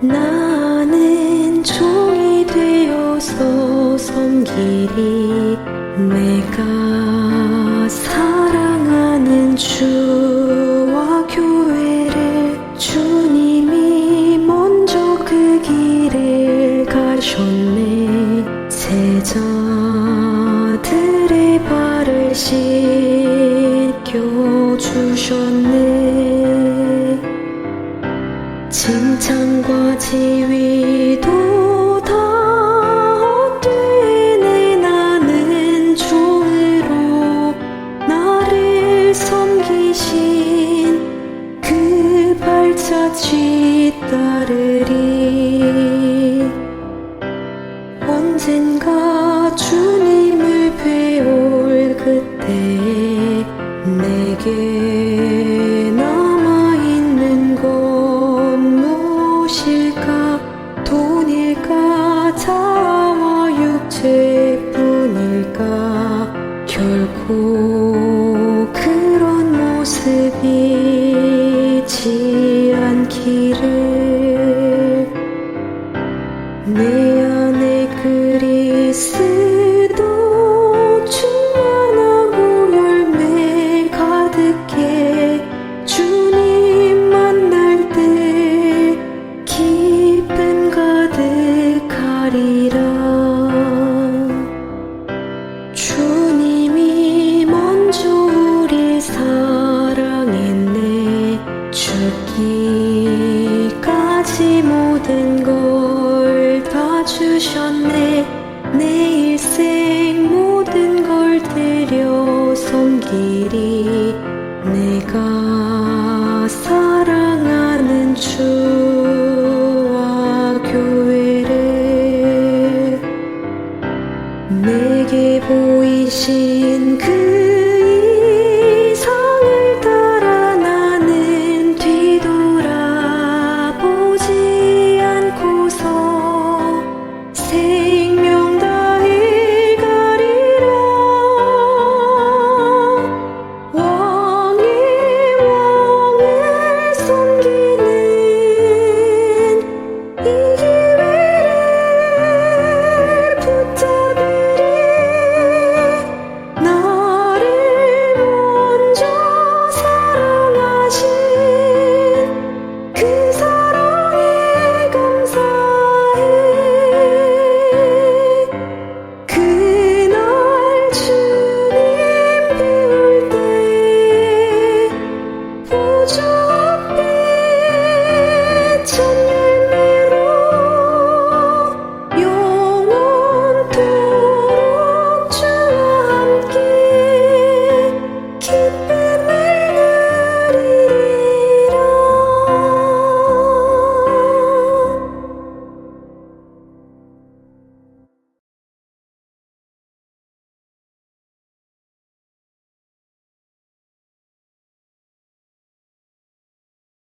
나는 종이 되어서 섬길이 내가 사랑하는 주와 교회를 주님이 먼저 그 길을 가셨네. 세자들의 발을 씻겨주셨네. 칭찬과 지위도 다 얻되네 나는 종으로 나를 섬기신 그 발자취 따르리 모습뿐일까? 결코 그런 모습이지 않기를 내 주셨네 내 일생 모든 걸 들여 손길이 내가 사랑하는 주와 교회를 내게 보이시. you